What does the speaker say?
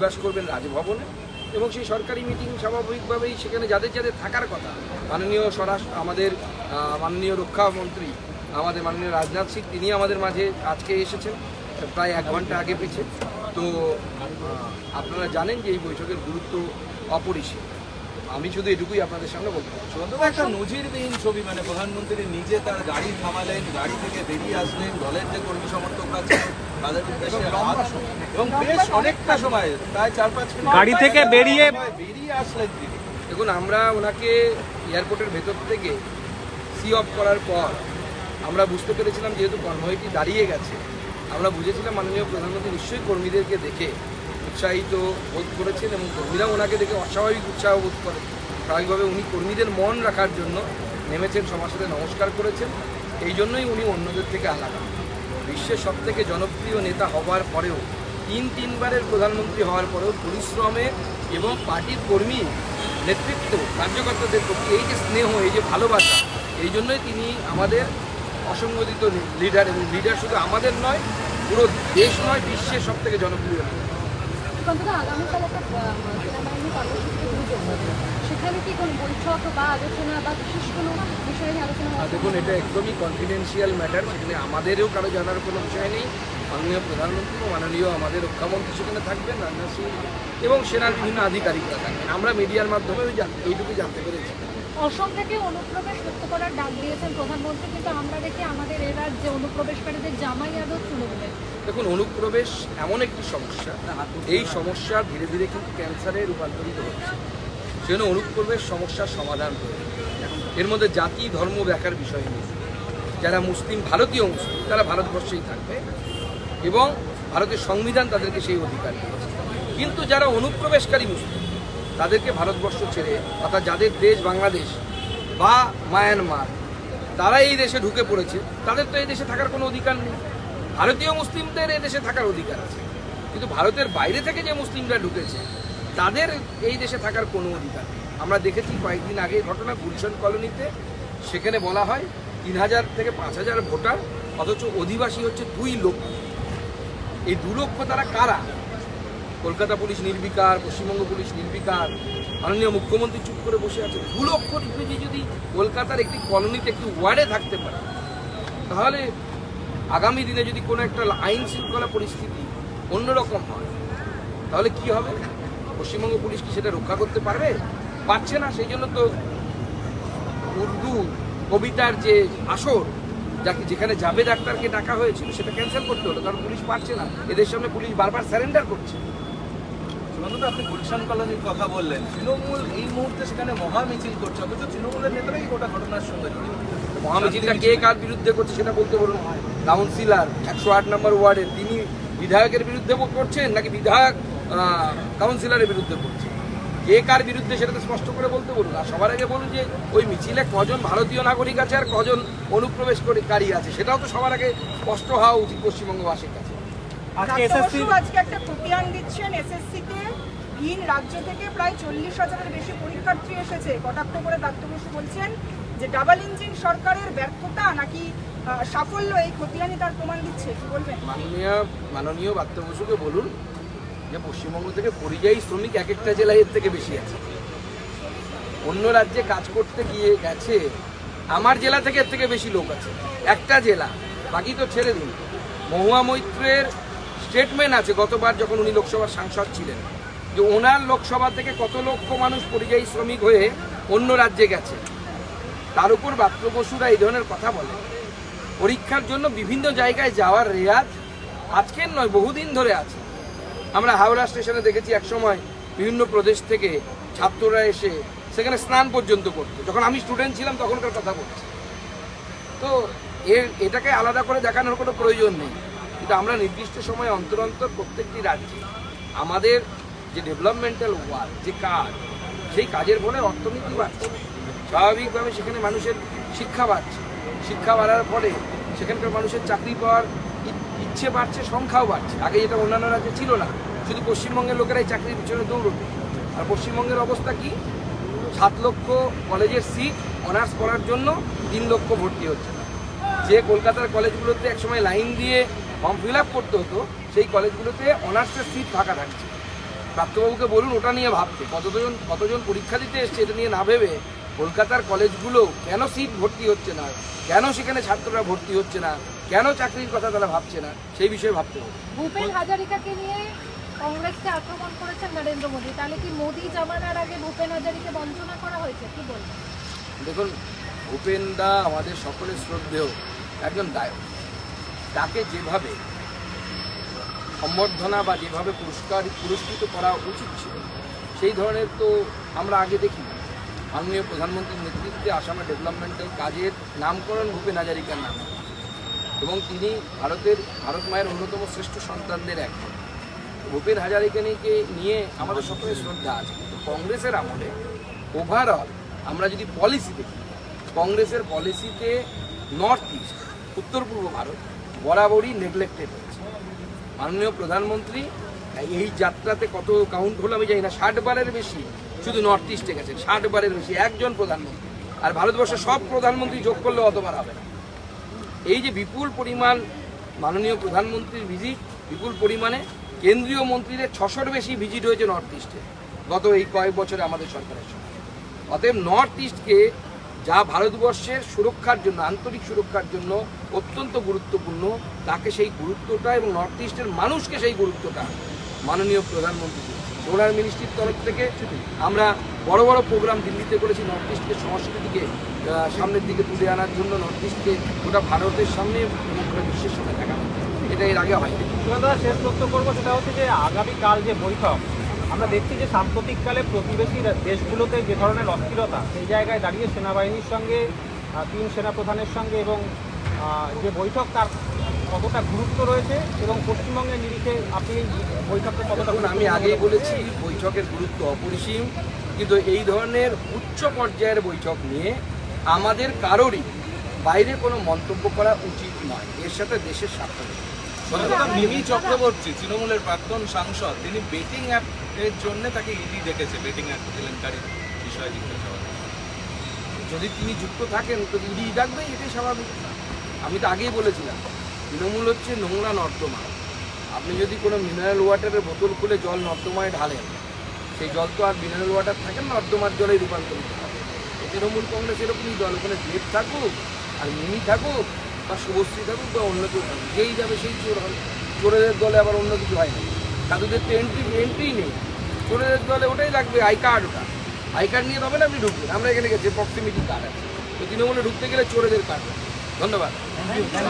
নিবাস করবেন রাজভবনে এবং সেই সরকারি মিটিং স্বাভাবিকভাবেই সেখানে যাদের যাদের থাকার কথা, মাননীয় স্বরাষ্ট্র, আমাদের মাননীয় রক্ষামন্ত্রী আমাদের মাননীয় রাজনাথ সিং, তিনি আমাদের মাঝে আজকে এসেছেন, প্রায় এক ঘণ্টা আগে পেছে। তো আপনারা জানেন যে এই বৈঠকের গুরুত্ব অপরিসীম। আমি শুধু এটুকুই আপনাদের সামনে বলতে একটা নজিরবিহীন ছবি মানে প্রধানমন্ত্রী নিজে তার গাড়ি থামালেন, গাড়ি থেকে বেরিয়ে আসলেন, দলের যে কর্মী সমর্থকরা ছিলেন তাদের উদ্দেশ্যে লম্বা এবং বেশ অনেকটা সময় প্রায় চার পাঁচ মিনিট। গাড়ি থেকে বেরিয়ে- বেরিয়ে আসলেন তিনি। দেখুন আমরা ওনাকে এয়ারপোর্টের ভেতর থেকে সি অফ করার পর আমরা বুঝতে পেরেছিলাম যেহেতু কনভয়টি দাঁড়িয়ে গেছে আমরা বুঝেছিলাম মাননীয় প্রধানমন্ত্রী নিশ্চয়ই কর্মীদেরকে দেখে উৎসাহিত বোধ করেছেন এবং কর্মীরাও ওনাকে দেখে অস্বাভাবিক উৎসাহ বোধ করেন। স্বাভাবিকভাবে উনি কর্মীদের মন রাখার জন্য নেমেছেন সবার সাথে নমস্কার করেছেন। এই জন্যই উনি অন্যদের থেকে আলাদা। বিশ্বের সব থেকে জনপ্রিয় নেতা হওয়ার পরেও তিন তিনবারের প্রধানমন্ত্রী হওয়ার পরেও পরিশ্রমে এবং পার্টির কর্মী নেতৃত্ব কার্যকর্তাদের প্রতি এই যে স্নেহ, এই যে ভালোবাসা, এই জন্যই তিনি আমাদের অসংগঠিত লিডার এবং লিডার শুধু আমাদের নয়, পুরো দেশ নয়, বিশ্বের সব থেকে জনপ্রিয় leader। অন্তত আগামীকাল একটা সেনাবাহিনী কর্মসূচি অভিযোগ সেখানে কি কোনো বৈঠক বা আলোচনা বা বিশেষ কোনো বিষয় আলোচনা দেখুন এটা একদমই কনফিডেন্সিয়াল ম্যাটার সেখানে আমাদেরও কারও জানার কোনো বিষয় নেই। মাননীয় প্রধানমন্ত্রী মাননীয় আমাদের রক্ষামন্ত্রী সেখানে থাকবেন রাজনাথ সিং এবং সেনার বিভিন্ন আধিকারিকরা থাকবেন। আমরা মিডিয়ার মাধ্যমে এইটুকু জানতে পেরেছি। অসম থেকে অনুপ্রবেশ মুক্ত করার ডাক দিয়েছেন প্রধানমন্ত্রী কিন্তু আমরা দেখি আমাদের এ রাজ্যে অনুপ্রবেশকারীদের জামাই আদর তৃণমূলের দেখুন অনুপ্রবেশ এমন একটি সমস্যা। এই সমস্যা ধীরে ধীরে কিন্তু ক্যান্সারে রূপান্তরিত হচ্ছে। সেজন্য অনুপ্রবেশ সমস্যার সমাধান প্রয়োজন এর মধ্যে জাতি ধর্ম দেখার বিষয় নেই যারা মুসলিম ভারতীয় মুসলিম তারা ভারতবর্ষেই থাকবে এবং ভারতের সংবিধান তাদেরকে সেই অধিকার দিয়েছে। কিন্তু যারা অনুপ্রবেশকারী মুসলিম তাদেরকে ভারতবর্ষ ছেড়ে অর্থাৎ যাদের দেশ বাংলাদেশ বা মায়ানমার তারা এই দেশে ঢুকে পড়েছে তাদের তো এই দেশে থাকার কোনো অধিকার নেই। ভারতীয় মুসলিমদের এই দেশে থাকার অধিকার আছে। কিন্তু ভারতের বাইরে থেকে যে মুসলিমরা ঢুকেছে, তাদের এই দেশে থাকার কোনো অধিকার আমরা দেখেছি কয়েকদিন আগে ঘটনা গুলশন কলোনিতে। সেখানে বলা হয়, তিন হাজার থেকে পাঁচ হাজার ভোটার, অথচ অধিবাসী হচ্ছে দুই লক্ষ। এই দু লক্ষ তারা কারা? কলকাতা পুলিশ নির্বিকার, পশ্চিমবঙ্গ পুলিশ নির্বিকার, মাননীয় মুখ্যমন্ত্রী চুপ করে বসে আছে। দু লক্ষ যদি কলকাতার একটি কলোনিতে, একটি ওয়ার্ডে থাকতে পারে, তাহলে আগামী দিনে যদি কোনো একটা আইন শৃঙ্খলা পরিস্থিতি অন্যরকম হয় তাহলে কি হবে? পশ্চিমবঙ্গ পুলিশ কি সেটা রক্ষা করতে পারবে? পারছে না সেই জন্য তো উর্দু কবিতার যে আসর যাকে যেখানে যাবে ডাক্তারকে ডাকা হয়েছিল সেটা ক্যান্সেল করতে হলো কারণ পুলিশ পারছে না। এদের সামনে পুলিশ বারবার স্যারেন্ডার করছে। আপনি গুলশান কলোনির কথা বললেন। তৃণমূল এই মুহূর্তে সেখানে মহা মিছিল করছে অথচ তৃণমূলের নেতারাই গোটা ঘটনার সঙ্গে জড়িত। মহামিছিলটা কে কার বিরুদ্ধে করছে সেটা বলতে বলুন। কাউন্সিলর একশো আট নম্বর ওয়ার্ডে তিনি বিধায়কের বিরুদ্ধে করছেন নাকি বিধায়ক আহ, কাউন্সিলরের বিরুদ্ধে করছে? কে কার বিরুদ্ধে সেটা তো স্পষ্ট করে বলতে বলুন? আর সবার আগে বলুন যে ওই মিছিলে কজন ভারতীয় নাগরিক আছে আর কজন অনুপ্রবেশ করে অনুপ্রবেশকারী আছে সেটাও তো সবার আগে স্পষ্ট হওয়া উচিত পশ্চিমবঙ্গবাসীর কাছে। আজকে এসএসসি ডাক্তারবাবু আজকে একটা দিচ্ছেন এসএসসিতে। ভিন রাজ্য থেকে প্রায় চল্লিশ হাজারের বেশি পরীক্ষার্থী এসেছে। কটাক্ষ করে ডাক্তার বসু বলছেন যে ডাবল ইঞ্জিন সরকারের ব্যর্থতা নাকি সাফল্য, এই খতিয়ানি তার প্রমাণ দিচ্ছে, কি বলবেন? মাননীয় মাননীয় বাত্য বসুকে বলুন যে পশ্চিমবঙ্গ থেকে পরিযায়ী শ্রমিক এক একটা জেলায় এর থেকে বেশি আছে। অন্য রাজ্যে কাজ করতে গিয়ে গেছে, আমার জেলা থেকে এর থেকে বেশি লোক আছে। একটা জেলা, বাকি তো ছেড়ে দিন। মহুয়া মৈত্রের স্টেটমেন্ট আছে, গতবার যখন উনি লোকসভার সাংসদ ছিলেন, যে ওনার লোকসভা থেকে কত লক্ষ মানুষ পরিযায়ী শ্রমিক হয়ে অন্য রাজ্যে গেছে। তার উপর বাত্র বসুরা এই ধরনের কথা বলে। পরীক্ষার জন্য বিভিন্ন জায়গায় যাওয়ার রেয়াজ আজকের নয়, বহুদিন ধরে আছে। আমরা হাওড়া স্টেশনে দেখেছি একসময় বিভিন্ন প্রদেশ থেকে ছাত্ররা এসে সেখানে স্নান পর্যন্ত করতো। যখন আমি স্টুডেন্ট ছিলাম, তখনকার কথা বলছি। তো এর, এটাকে আলাদা করে দেখানোর কোনো প্রয়োজন নেই। কিন্তু আমরা নির্দিষ্ট সময় অন্তর অন্তর প্রত্যেকটি রাজ্যে আমাদের যে ডেভেলপমেন্টাল ওয়ার্ক যে কাজ, সেই কাজের ফলে অর্থনীতি বাড়ছে। স্বাভাবিকভাবে সেখানে মানুষের শিক্ষা বাড়ছে। শিক্ষা বাড়ার ফলে সেখানকার মানুষের চাকরি পাওয়ার ইচ্ছে বাড়ছে, সংখ্যাও বাড়ছে। আগে যেটা অন্যান্য রাজ্যে ছিল না। শুধু পশ্চিমবঙ্গের লোকেরাই চাকরির পিছনে দৌড়বে আর পশ্চিমবঙ্গের অবস্থা কি? সাত লক্ষ কলেজের সিট অনার্স পড়ার জন্য তিন লক্ষ ভর্তি হচ্ছে। না যে কলকাতার কলেজগুলোতে একসময় লাইন দিয়ে ফর্ম ফিল আপ করতে হতো, সেই কলেজগুলোতে অনার্সের সিট ফাঁকা থাকছে। প্রাপ্তবাবুকে বলুন, ওটা নিয়ে ভাবতে। কতজন কতজন পরীক্ষা দিতে এসছে, এটা নিয়ে না ভেবে কলকাতার কলেজগুলো কেন সিট ভর্তি হচ্ছে না? কেন সেখানে ছাত্ররা ভর্তি হচ্ছে না? কেন চাকরির কথা তারা ভাবছে না? সেই বিষয়ে ভাবতে হবে। ভূপেন হাজারিকাকে নিয়ে কংগ্রেসকে আক্রমণ করেছেন নরেন্দ্র মোদী। তাহলে কি মোদী জামানার আগে ভূপেন হাজারিকে বঞ্চনা করা হয়েছে? কি বলবেন? দেখুন ভূপেন দা আমাদের সকলের শ্রদ্ধেয় একজন গায়ক। তাকে যেভাবে সম্বর্ধনা বা যেভাবে পুরস্কার পুরস্কৃত করা উচিত ছিল সেই ধরনের তো আমরা আগে দেখি মাননীয় প্রধানমন্ত্রীর নেতৃত্বে আসামের ডেভেলপমেন্টাল কাজের নামকরণ ভূপেন হাজারিকার নাম। এবং তিনি ভারতের, ভারত মায়ের অন্যতম শ্রেষ্ঠ সন্তানদের একজন ভূপেন হাজারিকানিকে নিয়ে আমাদের সকলের শ্রদ্ধা আছে। কিন্তু কংগ্রেসের আমলে ওভারঅল আমরা যদি পলিসি দেখি, কংগ্রেসের পলিসিতে নর্থ ইস্ট উত্তর পূর্ব ভারত বরাবরই নেগলেক্টেড হয়েছে। মাননীয় প্রধানমন্ত্রী, এই যাত্রাতে কত কাউন্ট হলো আমি জানি না, ষাট বারের বেশি শুধু নর্থ ইস্টে গেছেন ষাট বারের বেশি, একজন প্রধানমন্ত্রী। আর ভারতবর্ষের সব প্রধানমন্ত্রী যোগ করলে অতবার হবে না। এই যে বিপুল পরিমাণ মাননীয় প্রধানমন্ত্রীর ভিজিট বিপুল পরিমাণে কেন্দ্রীয় মন্ত্রীদের ছশোর বেশি ভিজিট হয়েছে নর্থ ইস্টে গত এই কয়েক বছরে আমাদের সরকারের সময় অতএব নর্থ ইস্টকে যা ভারতবর্ষের সুরক্ষার জন্য, আন্তরিক সুরক্ষার জন্য অত্যন্ত গুরুত্বপূর্ণ, তাকে সেই গুরুত্বটা এবং নর্থ ইস্টের মানুষকে সেই গুরুত্বটা মাননীয় প্রধানমন্ত্রী ডোনার মিনিস্ট্রির তরফ থেকে আমরা বড় বড় প্রোগ্রাম দিল্লিতে করেছি নর্থ ইস্টকে সংস্কৃতিকে সামনের দিকে তুলে আনার জন্য নর্থ ইস্টকে গোটা ভারতের সামনে গোটা বিশ্বের সামনে দেখানো এটা এর আগে দাদা শেষ প্রশ্ন করব সেটা হচ্ছে যে আগামীকাল যে বৈঠক, আমরা দেখছি যে সাম্প্রতিককালে প্রতিবেশী দেশগুলোতে যে ধরনের অস্থিরতা, সেই জায়গায় দাঁড়িয়ে সেনাবাহিনীর সঙ্গে তিন সেনাপ্রধানের সঙ্গে এবং যে বৈঠক তার কতটা গুরুত্ব রয়েছে এবং পশ্চিমবঙ্গের নিরিখে আপনি এই বৈঠকটা কতটা আমি আগেই বলেছি বৈঠকের গুরুত্ব অপরিসীম। কিন্তু এই ধরনের উচ্চ পর্যায়ের বৈঠক নিয়ে আমাদের কারোরই বাইরে কোনো মন্তব্য করা উচিত নয়। এর সাথে দেশের স্বার্থ। মিমি চক্রবর্তী তৃণমূলের প্রাক্তন সাংসদ তিনি বেটিং অ্যাপ এর জন্য তাকে ইডি ডেকেছে বেটিং অ্যাপ কেলেঙ্কারির বিষয়ে জিজ্ঞাসাবাদ যদি তিনি যুক্ত থাকেন তো ইডি ডাকবে এটাই স্বাভাবিক। আমি তো আগেই বলেছিলাম। তৃণমূল হচ্ছে নোংরা নর্দমা। আপনি যদি কোনো মিনারেল ওয়াটারের বোতল খুলে জল নর্দমায় ঢালেন সেই জল তো আর মিনারেল ওয়াটার থাকে না, নর্দমার জলে রূপান্তরিত হবে। তৃণমূল কংগ্রেস এরকমই দল ওখানে দেব থাকুক আর মিনি থাকুক বা শুভশ্রী থাকুক বা অন্য কেউ থাকুক যেই যাবে সেই চোর হবে। চোরেদের দলে আবার অন্য কিছু হয় না। সাধুদের তো এন্ট্রি এন্ট্রি নেই। চোরেদের দলে ওটাই লাগবে আই কার্ড ওটা। আই কার্ড নিয়ে তবে না আপনি ঢুকবেন। আমরা এখানে গেছি প্রক্সিমিটি কার্ড আছে। তো তৃণমূলে ঢুকতে গেলে চোরেদের কার্ড ধন্যবাদ।